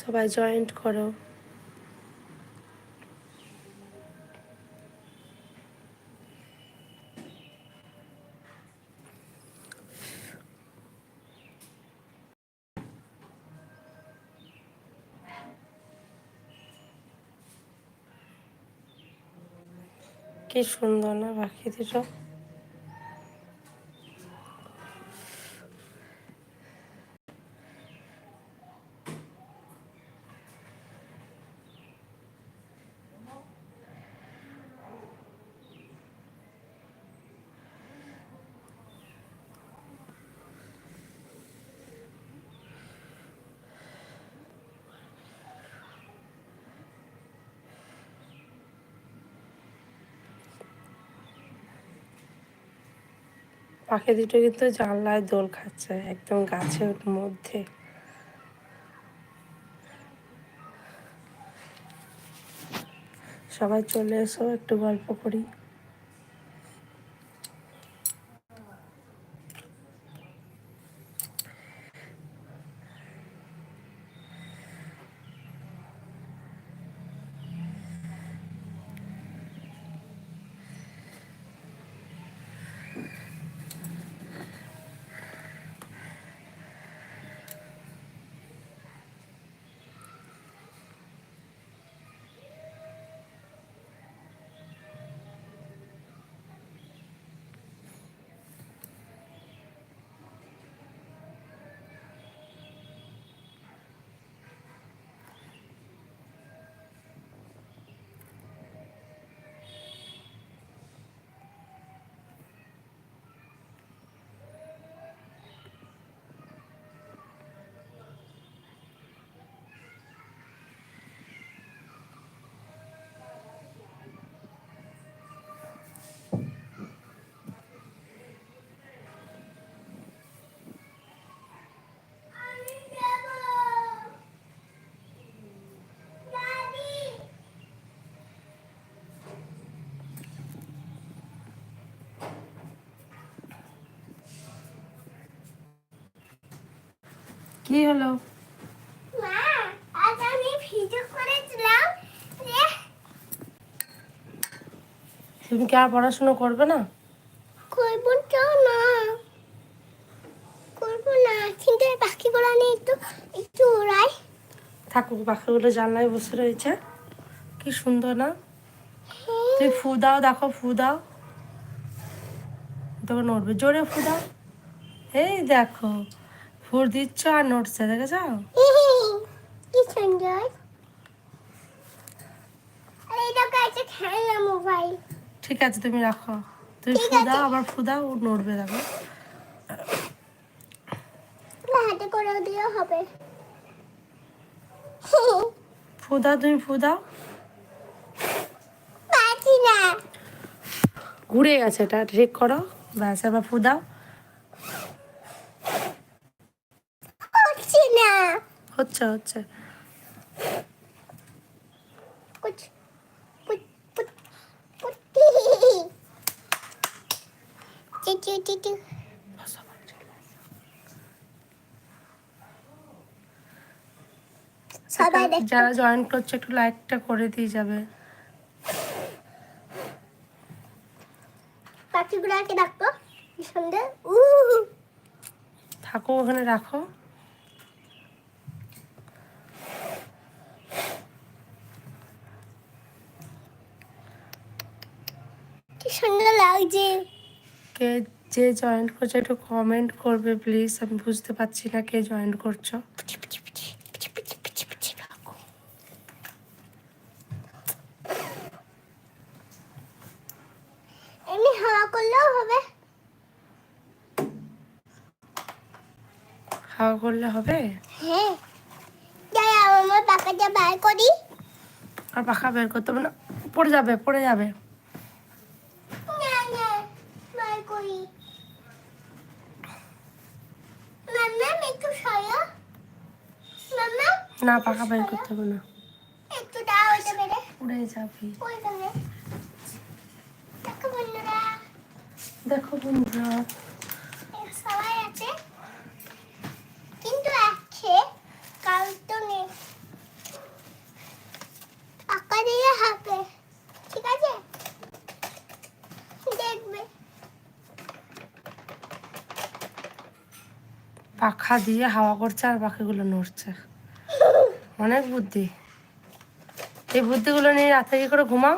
সবাই জয়েন্ট করো। কি সুন্দর না পাখি দুটো। পাখি দুটো কিন্তু জানলায় দোল খাচ্ছে, একদম গাছের মধ্যে। সবাই চলে এসো, একটু গল্প করি। কি হলো? তুমি কি আর পড়াশোনা করবে না? করব না। করব না। কিন্তু পাখিগুলো নিয়ে একটু একটু উড়াই থাকুক পাখিগুলো জানলায় বসে রয়েছে। কি সুন্দর না? তুই ফু দাও দেখো ফু দাও। তোকে নড়বে। জোরে ফু দাও। এই দেখো। ফুর দিচ্ছ আর নড়ছে দেখেছ? কি সুন্দর খেলনা মোবাইল ঠিক আছে তুমি রাখো। তুমি ঠিক ফু আছে। দাও আবার ফু দাও ও নড়বে দেখো। হাতে করে দিয়ে হবে। ফু দাও তুমি ফু দাও। ঘুরে গেছে এটা ঠিক করো। ব্যাস এবার ফু দাও হচ্ছে না হচ্ছে হচ্ছে যারা জয়েন করছে একটু লাইকটা করে দিয়ে যাবে। পাখিগুলোকে থাকো ওখানে রাখো কি সুন্দর লাগছে কে যে জয়েন করছে একটু কমেন্ট করবে প্লিজ আমি বুঝতে পারছি না কে জয়েন করছ। এমনি হাওয়া করলেও হবে। হাওয়া করলে হবে? হ্যাঁ। যাই আমার পাখাটা বার করি। আর পাখা বের করতে হবে না। পড়ে যাবে পড়ে যাবে। না পাকা বের করতে হবে না। একটু দাও উড়ে যাবে। দেখো বন্ধুরা। দেখো বন্ধুরা। কাল তো নেই দিয়ে ঠিক আছে? পাখা দিয়ে হাওয়া করছে আর পাখিগুলো নড়ছে। অনেক বুদ্ধি। এই বুদ্ধিগুলো নিয়ে রাতে কি করে ঘুমাও?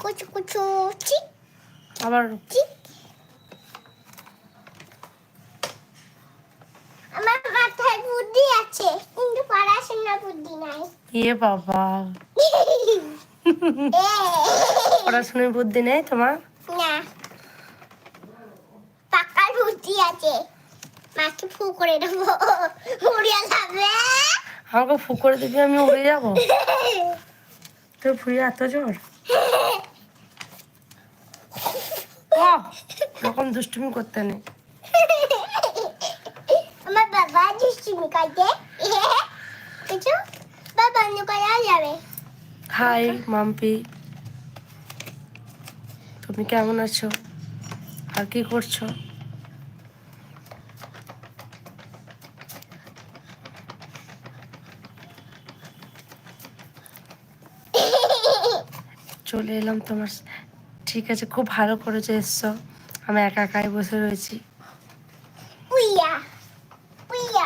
কুচু কুচু চিক। আবার চিক। আমার মাথায় বুদ্ধি আছে কিন্তু পড়াশোনা বুদ্ধি নাই। ইয়ে বাবা। পড়াশোনার বুদ্ধি নেই তোমার না পাকার বুদ্ধি আছে। মাকে ফু করে দেবো। উড়িয়া যাবে? আমাকে ফু করে দিবি আমি উড়ে যাব। তোর ফুয়ে এত জোর এরকম দুষ্টুমি করতে নেই। আমার বাবা দুষ্টুমি কাটে কিছু বা বন্ধ করা যাবে। হাই মাম্পি। তুমি কেমন আছো? আর কি করছ? চলে এলাম তোমার ঠিক আছে খুব ভালো করেছ এসছো। আমি একা একাই বসে রয়েছি।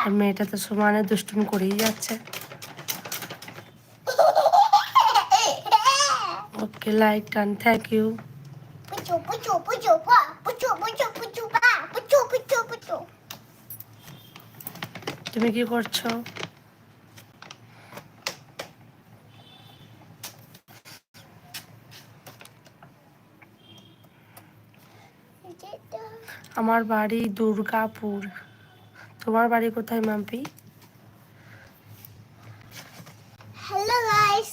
আর মেয়েটা তো সমানে দুষ্টুমি করেই যাচ্ছে। ওকে লাইক টান থ্যাংক ইউ তুমি কি করছ? আমার বাড়ি দুর্গাপুর। তোমার বাড়ি কোথায় মাম্পি? হ্যালো গাইস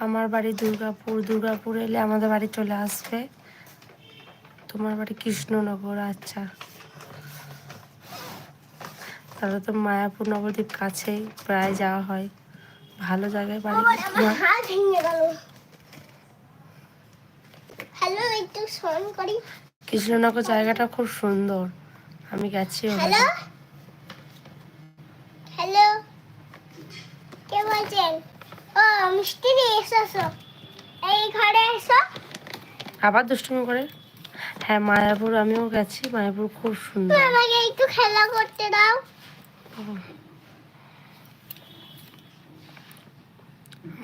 আমার বাড়ি দুর্গাপুর। দুর্গাপুর এলে আমাদের বাড়ি চলে আসবে। তোমার বাড়ি কৃষ্ণনগর আচ্ছা। তাহলে তো মায়াপুর নবদ্বীপ কাছেই প্রায় যাওয়া হয়। ভালো জায়গায় বাড়ি কৃষ্ণনগর জায়গাটা খুব সুন্দর। আমি গেছি হ্যালো হ্যালো কে বলছেন? ও মিষ্টি এসো। এই ঘরে এসো। আবার দুষ্টুমি করে? হ্যাঁ মায়াপুর আমিও গেছি। মায়াপুর খুব সুন্দর। আমাকে একটু খেলা করতে দাও।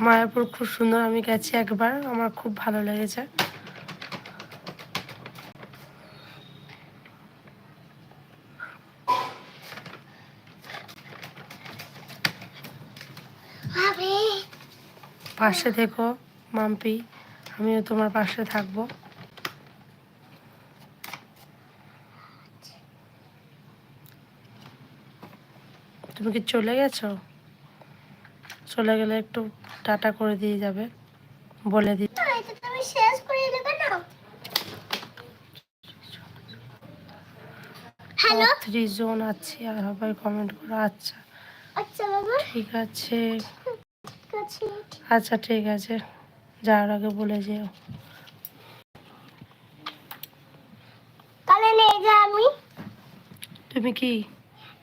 মায়াপুর খুব সুন্দর আমি গেছি একবার আমার খুব ভালো লেগেছে। পাশে থেকো মাম্পি আমিও তোমার পাশে থাকব। তুমি কি চলে গেছো? চলে গেলে একটু টাটা করে দিয়ে যাবে বলে দি। না, তুমি শেষ করে দেবে না। হ্যালো থ্রি জন আছি আর সবাই কমেন্ট করো আচ্ছা। আচ্ছা ঠিক আছে। আচ্ছা ঠিক আছে। যাওয়ার আগে বলে যেও। তুমি কি?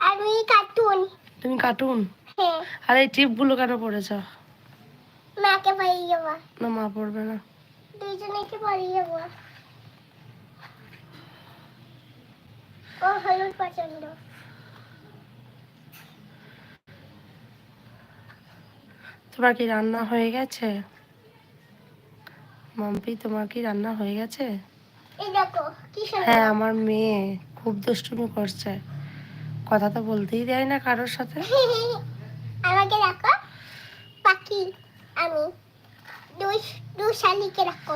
আমি কার্টুন তুমি কার্টুন হ্যাঁ। আর এই টিপগুলো কেন পড়েছ? মাকে পাইয়ে যাব না মা পড়বে না। দুজনেকে পাইয়ে যাব ও হলুদ পছন্দ। তোমার কি রান্না হয়ে গেছে? মাম্পি তোমার কি রান্না হয়ে গেছে? দেখো কি হ্যাঁ আমার মেয়ে খুব দুষ্টুমি করছে। কথা তো বলতেই দেয় না কারোর সাথে। আমাকে রাখো পাখি আমি দুই দু শালিকে রাখো।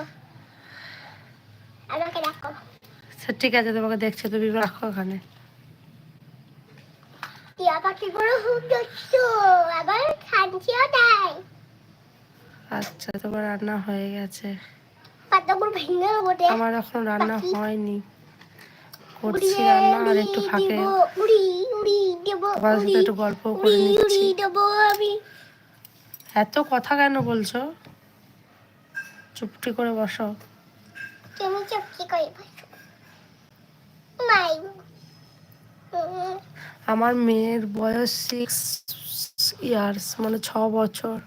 আমাকে রাখো। সে ঠিক আছে তোমাকে দেখছে তুমি রাখো ওখানে। টিয়া পাখিগুলো খুব দুষ্ট আবার খাঞ্চিও দেয় আচ্ছা তোমার রান্না হয়ে গেছে। পাতাগুলো ভেঙে ওঠে আমার এখন রান্না হয়নি। করছি উড়িয়ে রান্না আর একটু ফাঁকে তোমার সাথে একটু গল্প করে নিচ্ছি। এত কথা কেন বলছো? চুপটি করে বসো। আমার মেয়ের বয়স সিক্স ইয়ার্স মানে ছ বছর।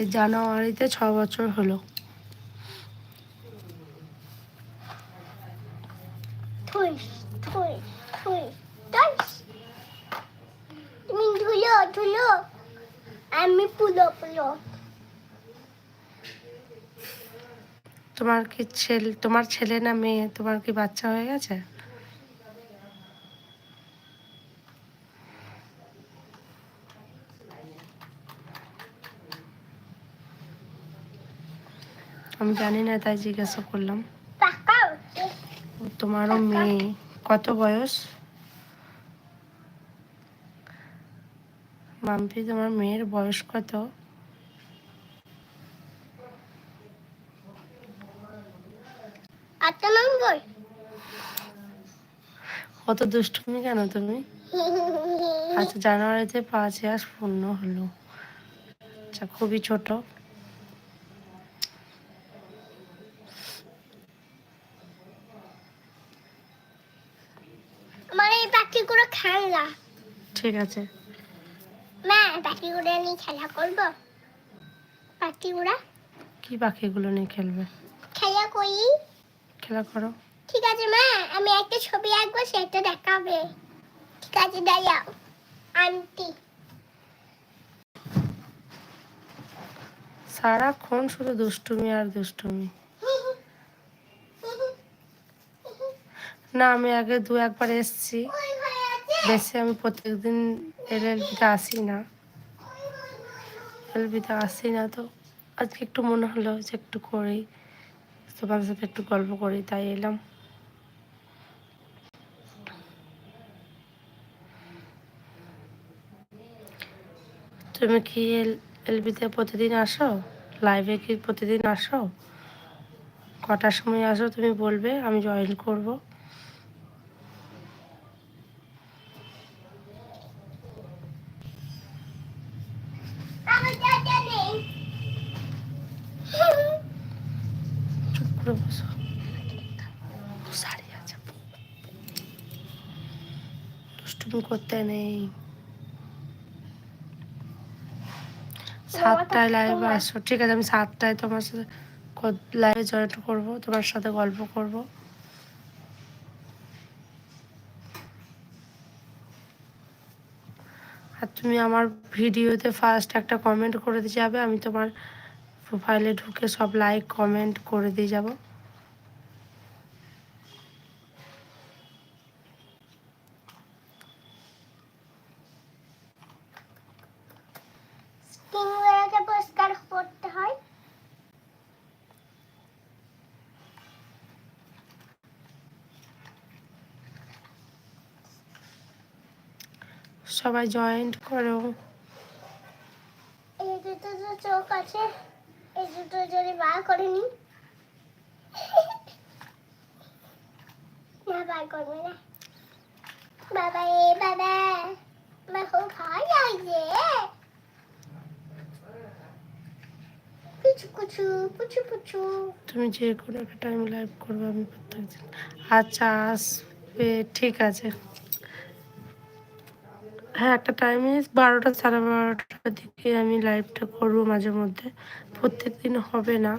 এই জানুয়ারিতে ছ বছর হলো। ধুলো আমি পুলো পুলো। তোমার কি ছেলে তোমার ছেলে না মেয়ে? তোমার কি বাচ্চা হয়ে গেছে? আমি জানি না তাই জিজ্ঞাসা করলাম। তোমারও মেয়ে কত বয়স? মাম্পি তোমার মেয়ের বয়স কত? কত দুষ্টুমি কেন তুমি? আচ্ছা জানুয়ারিতে পাঁচ ইয়ার্স পূর্ণ হলো। আচ্ছা খুবই ছোট। আমার এই পাখিগুলো খেলা ঠিক আছে। মা পাখিগুলো নিয়ে খেলা করব। পাখিগুলা কি পাখিগুলো নিয়ে খেলবে? খেলা করি। খেলা করো। ঠিক আছে মা আমি একটা ছবি আঁকবো সেটা দেখাবে। ঠিক আছে দাঁড়াও। আন্টি। সারাক্ষণ শুধু দুষ্টুমি আর দুষ্টুমি। না আমি আগে দু একবার এসছি। বেশি আমি প্রত্যেকদিন এলএলবিতে আসি না। এলবিতে আসি না তো আজকে একটু মনে হলো যে একটু করি তোমার সাথে একটু গল্প করি, তাই এলাম। তুমি কি এল এলবিতে প্রতিদিন আসো? লাইভে কি প্রতিদিন আসো? কটার সময় আসো তুমি বলবে, আমি জয়েন করব আমার দাদা নেই চুপ করে বসো। শাড়ি আছে। দুষ্টুমি করতে নেই। সাতটায় লাইভে আসো। ঠিক আছে আমি সাতটায় তোমার সাথে লাইভে জয়েন করব তোমার সাথে গল্প করব। আর তুমি আমার ভিডিওতে ফার্স্ট একটা কমেন্ট করে দিয়ে যাবে আমি তোমার প্রোফাইলে ঢুকে সব লাইক কমেন্ট করে দিয়ে যাব। সবাই জয়েন্ট করো। চোখ আছে। দুটো যদি বার করে নি না বার করবে না। বাবা এ বাবা, আমার খুব ভয় লাগছে। তুমি যে কোনো একটা টাইম লাইভ করবে, আমি প্রত্যেকদিন। আচ্ছা আসবে, ঠিক আছে। হ্যাঁ একটা টাইমে বারোটা সাড়ে বারোটার দিকে আমি লাইভটা করব মাঝে মধ্যে। প্রত্যেক দিন হবে না।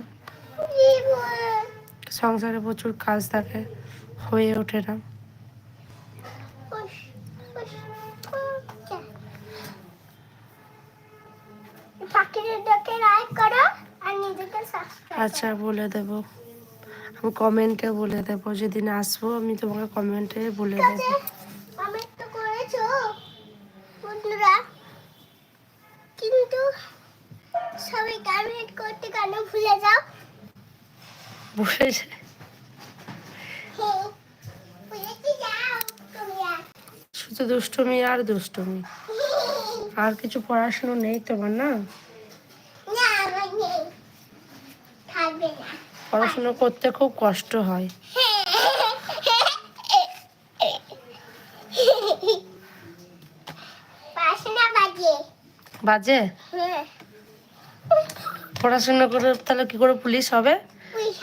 সংসারে প্রচুর কাজ থাকে, হয়ে ওঠে না। আচ্ছা বলে দেবো। আমি কমেন্টে বলে দেবো। যেদিন আসব, আমি তোমাকে কমেন্টে বলে দেবো কমেন্ট তো করেছ বন্ধুরা কিন্তু সবাই কমেন্ট করতে কেন ভুলে যাও তোমরা শুধু দুষ্টুমি আর দুষ্টুমি। আর কিছু পড়াশুনো নেই তোমার না? পড়াশুনো করতে খুব কষ্ট হয়। বাজে? হ্যাঁ। পড়াশোনা করে তাহলে কি করে পুলিশ হবে?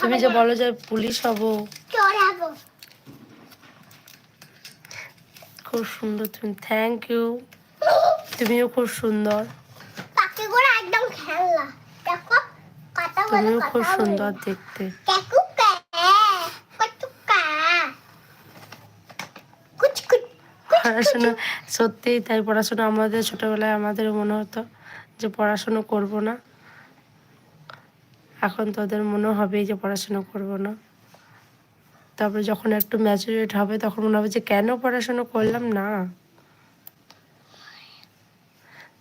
তুমি যে বলো যে পুলিশ হব। খুব সুন্দর তুমি থ্যাংক ইউ তুমিও খুব সুন্দর। পাখিগুলো একদম খেলনা। দেখো তুমিও খুব সুন্দর দেখতে। পড়াশোনা সত্যিই তাই পড়াশোনা আমাদের ছোটবেলায় আমাদের মনে হতো যে পড়াশুনো করব না। এখন তোদের মনে হবে যে পড়াশুনো করব না। তারপরে যখন একটু ম্যাচুরেট হবে, তখন মনে হবে যে কেন পড়াশুনো করলাম? না।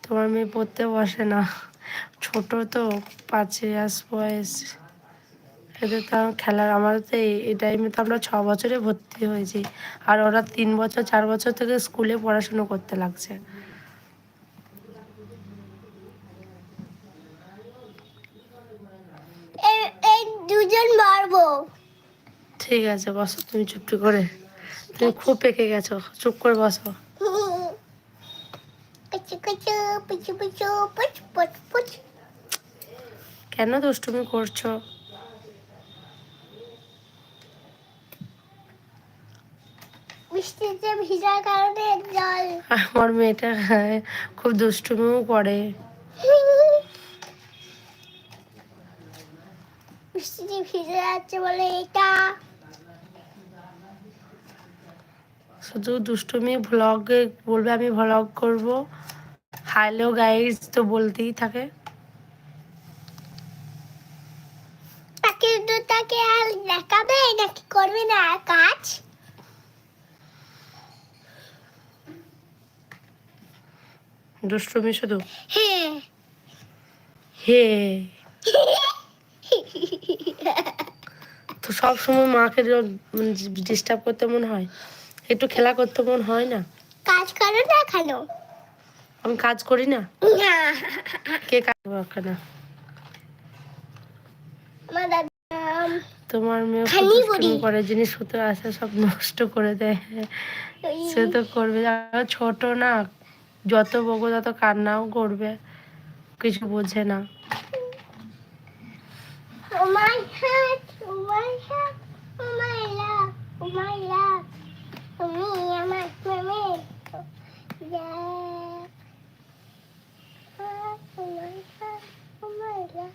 তোমার মেয়ে পড়তে বসে না। ছোট তো, পাঁচ ইয়ার্স বয়স। এদের তো খেলার আমার তো এই টাইমে তো আমরা ছ বছরে ভর্তি হয়েছি। আর ওরা তিন বছর, চার বছর থেকে স্কুলে পড়াশুনো করতে লাগছে এই এই দুজন ঠিক আছে বসো তুমি চুপটি করে। তুমি খুব পেকে গেছো চুপ করে বসো। কেন দুষ্টুমি করছ? বৃষ্টিতে ভিজার কারণে জল। আমার মেয়েটা হ্যাঁ, খুব দুষ্টুমিও করে। বৃষ্টিতে ভিজে যাচ্ছে বলে এটা। শুধু দুষ্টুমি ভ্লগে বলবে আমি ভ্লগ করব। হ্যালো গাইজ তো বলতেই থাকে। তাকে দুটাকে আর দেখাবে নাকি করবে না কাজ? দুষ্টুমি শুধু? হ্যাঁ। হে তো সব সময় মাকে ডিস্টার্ব করতে মন হয়? একটু খেলা করতে মন হয় না? কাজ করো না খালো আমি কাজ করি না? কে কাজ করে না? তোমার মেয়ে। করে জিনিসপত্র আছে সব নষ্ট করে দেয়। সে তো করবে। ছোট না যত বকো তত কান্নাও করবে। কিছু বোঝে না। Oh my heart, oh oh oh oh oh. Oh oh.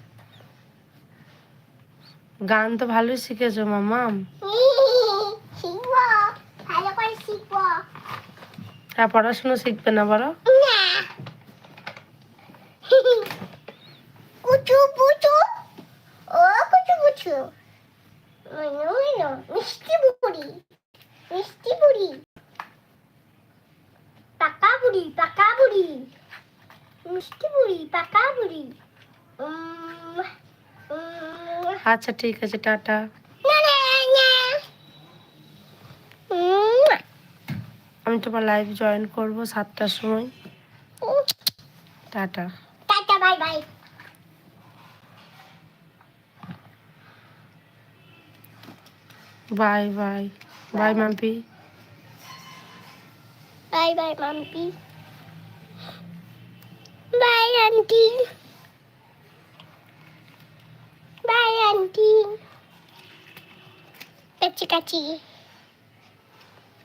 গান তো ভালোই শিখেছো মামাম পড়াশোনা শিখবে না বলো না কুচু পুচু ও কুচু পুচু মনো মনো মিষ্টি বুড়ি মিষ্টি বুড়ি পাকা বুড়ি পাকা বুড়ি মিষ্টি বুড়ি পাকা বুড়ি উম, উম, আচ্ছা ঠিক আছে টাটা। আমি তোমার লাইভ জয়েন করব সাতটার সময়। Tata. Tata bye bye bye bye bye Mampi bye bye Mampi bye auntie Bye, Auntie. Catchy, catchy.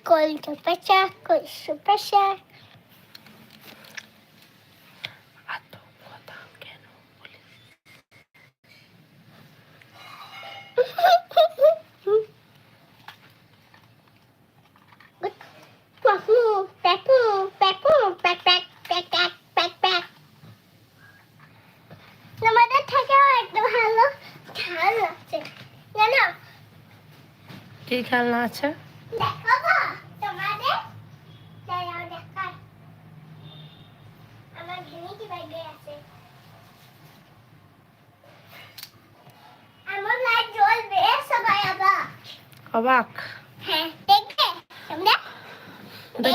Cold to pacha, cold to pacha. Ha ha ha! সবাই আছে? অবাক। হ্যাঁ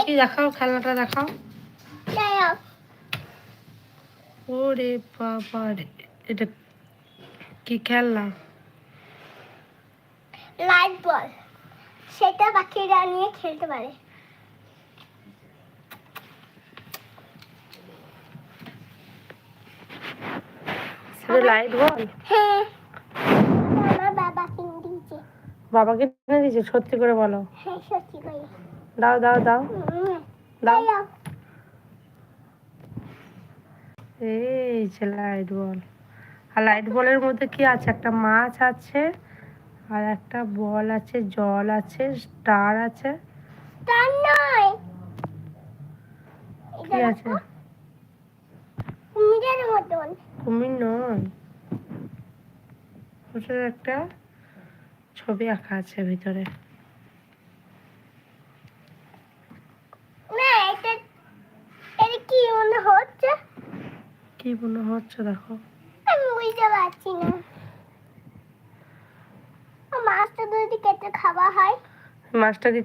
কি দেখাও খেলনাটা দেখাও? ওরে বাবা রে এটা কি খেলনা লাইট বল সেটা নিয়ে খেলতে পারে। লাইট বল হ্যাঁ? আমার বাবা কিনে দিয়েছে। বাবাকে কিনে দিয়েছে? সত্যি করে বলো। হ্যাঁ সত্যি করে। দাও দাও দাও। দাও দাও। এই যে লাইট বল আর লাইট বলের মধ্যে কি আছে? একটা মাছ আছে। আর একটা বল আছে জল আছে স্টার আছে। তার নয়। কি আছে? কুমিরের মতন। কুমির নয়। ওটার একটা ছবি আঁকা আছে ভিতরে। না এটা এটা কি মনে হচ্ছে? কি মনে হচ্ছে দেখো। আমি বুঝতে পারছি না। যদি কেটে খাওয়া হয়।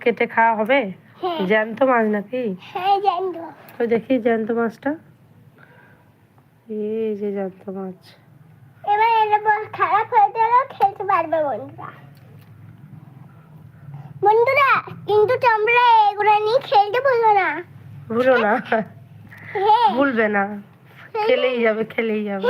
কেটে খাওয়া হবে? হ্যাঁ। জ্যান্ত মাছ নাকি? হ্যাঁ ওই দেখি জ্যান্ত মাছটা। এই যে জ্যান্ত মাছ। এবার এটা বল খারাপ হয়ে গেলেও খেলতে পারবে বন্ধুরা। বন্ধুরা কিন্তু তোমরা এগুলো নিয়ে খেলতে বলব না। ভুলো না? হ্যাঁ। ভুলবে না। খেলেই যাবে খেলেই যাবে।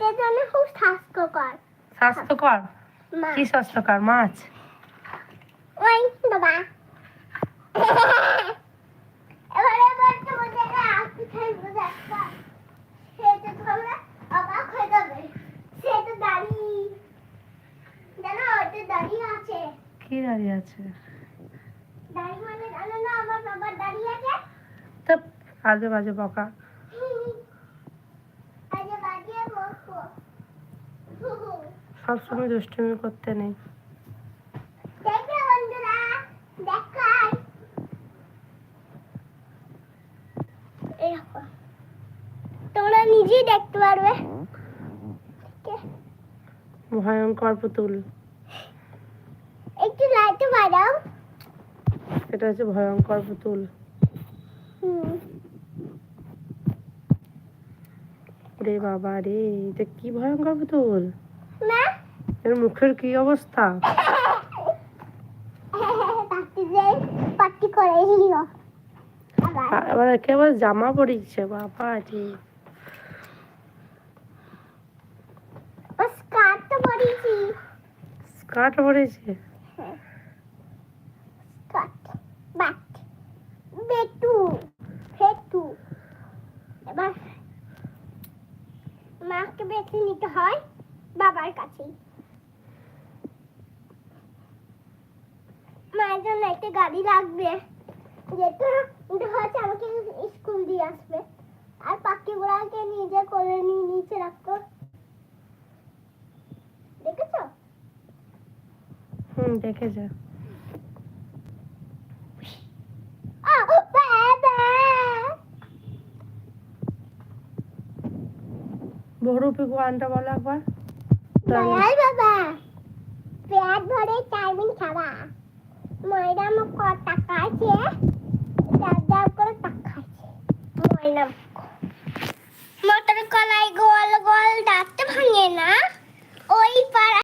জন্য খুব স্বাস্থ্যকর। স্বাস্থ্যকর? কি স্বাস্থ্যকর মাছ? ওই বাবা। এবারে এবার তোমাদেরকে কোথায় বোঝাচ্ছা সেটা তোমরা অবাক হয়ে যাবে। সেটা দাঁড়িয়ে। জানো ওটা দাঁড়িয়ে আছে। কি দাঁড়িয়ে আছে? দাঁড়িয়ে মানে জানো না আমার বাবার দাঁড়িয়ে আছে। তা আজে বাজে বকা আজে বাজিয়ে বসবো সবসময় দুষ্টুমি করতে নেই। তোমরা নিজেই দেখতে পারবে। ভয়ঙ্কর পুতুল। একটু লাইটে বাড়াও এটা হচ্ছে ভয়ঙ্কর পুতুল। হুম। রে বাবা রে এটা কি ভয়ঙ্কর পুতুল এর মুখের কি অবস্থা? আবার আবার জামা পরিয়েছে বাবা রে। স্কার্ট স্কার্ট পরেছে স্কার্ট বাট বেটু ফেটু এবার মাকে বেছে নিতে হয় বাবার কাছেই। মায়ের জন্য একটা গাড়ি লাগবে যেহেতু হচ্ছে আমাকে স্কুল দিয়ে আসবে। আর পাখিগুলাকে নিজে করে নিয়ে নিচে রাখতো। দেখেছ? হুম দেখেছে আহ, বাবা বহুরূপী গানটা বলো একবার। বাবা। পেট ভরে চাউমিন খাবা। ময়দা আমার ক টাকা আছে। দাব দাব করে টাকা আছে। ময়দা মটর কলাই গোল গোল দাঁত ভাঙে না।